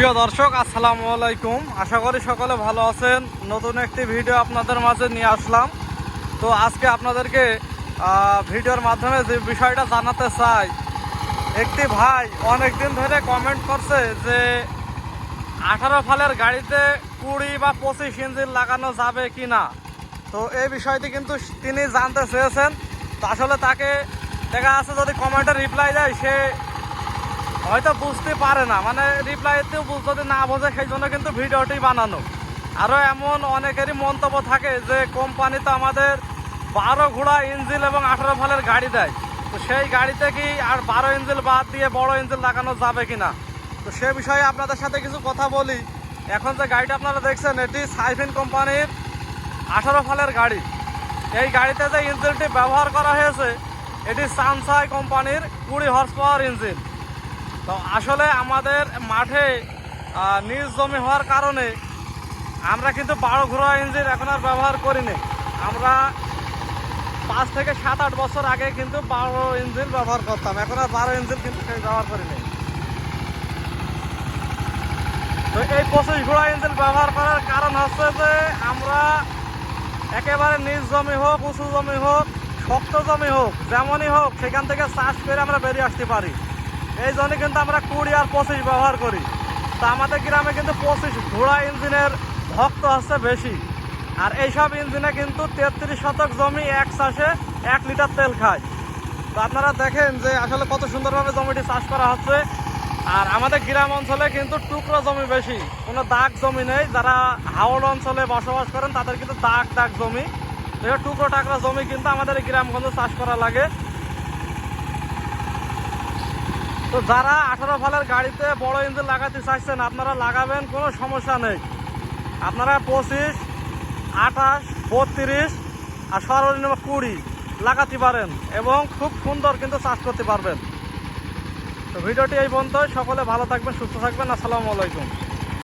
প্রিয় দর্শক, আসসালামু আলাইকুম। আশা করি সকলে ভালো আছেন। নতুন একটি ভিডিও আপনাদের মাঝে নিয়ে আসলাম। তো আজকে আপনাদেরকে ভিডিওর মাধ্যমে যে বিষয়টা জানাতে চাই, একটি ভাই অনেক দিন ধরে কমেন্ট করছে যে, আঠারো ফালের গাড়িতে কুড়ি বা পঁচিশ ইঞ্জিন লাগানো যাবে কি না তো এই বিষয়টি কিন্তু তিনি জানতে চেয়েছেন। তো আসলে তাকে দেখা আছে যদি কমেন্টে রিপ্লাই দেয়, সে হয়তো বুঝতে পারে না। মানে রিপ্লাইতেও যদি না বোঝে, সেই জন্য কিন্তু ভিডিওটি বানানো। আরও এমন অনেকেরই মন্তব্য থাকে যে কোম্পানি তো আমাদের বারো ঘোড়া ইঞ্জিল এবং আঠারো ফালের গাড়ি দেয়। তো সেই গাড়িতে কি আর বারো ইঞ্জিল বাদ দিয়ে বড় ইঞ্জিল লাগানো যাবে কি না তো সে বিষয়ে আপনাদের সাথে কিছু কথা বলি। এখন যে গাড়িটা আপনারা দেখছেন, এটি সাইফিন কোম্পানির আঠারো ফালের গাড়ি। এই গাড়িতে যে ইঞ্জিনটি ব্যবহার করা হয়েছে, এটি সানসাই কোম্পানির কুড়ি হর্স পাওয়ার ইঞ্জিন তো আসলে আমাদের মাঠে নিজ জমি হওয়ার কারণে আমরা কিন্তু বারো ঘোড়া ইঞ্জিন এখন আর ব্যবহার করিনি। আমরা পাঁচ থেকে সাত, আট বছর আগে কিন্তু বারো ইঞ্জিন ব্যবহার করতাম। এখন আর বারো ইঞ্জিন কিন্তু ব্যবহার করিনি। তো এই পঁচিশ ঘোড়া ইঞ্জিন ব্যবহার করার কারণ হচ্ছে যে আমরা একেবারে নিজ জমি হোক, উঁচু জমি হোক, শক্ত জমি হোক, যেমনই হোক, সেখান থেকে চাষ করে আমরা বেরিয়ে আসতে পারি। এই জন্য কিন্তু আমরা কুড়ি আর পঁচিশ ব্যবহার করি। তা আমাদের গ্রামে কিন্তু পঁচিশ ঘোড়া ইঞ্জিনের ভক্ত হচ্ছে বেশি। আর এইসব ইঞ্জিনে কিন্তু তেত্রিশ শতক জমি এক চাষে এক লিটার তেল খায়। তো আপনারা দেখেন যে আসলে কত সুন্দরভাবে জমিটি চাষ করা হচ্ছে। আর আমাদের গ্রাম অঞ্চলে কিন্তু টুকরো জমি বেশি। কোনো দাগ জমি নেই। যারা হাওড় অঞ্চলে বসবাস করেন, তাদের কিন্তু দাগ দাগ জমি। টুকরো টাকরা জমি কিন্তু আমাদের গ্রামগঞ্জে চাষ করা লাগে। তো যারা আঠারো ফালের গাড়িতে বড় ইঞ্জিন লাগাতে চাইছেন, আপনারা লাগাবেন, কোনো সমস্যা নেই। আপনারা পঁচিশ, আঠাশ, বত্রিশ আর সর্বনিম্ন কুড়ি লাগাতে পারেন এবং খুব সুন্দর কিন্তু চাষ করতে পারবেন। তো ভিডিওটি এই বন্ধ সকলে ভালো থাকবেন, সুস্থ থাকবেন। আসসালামু আলাইকুম।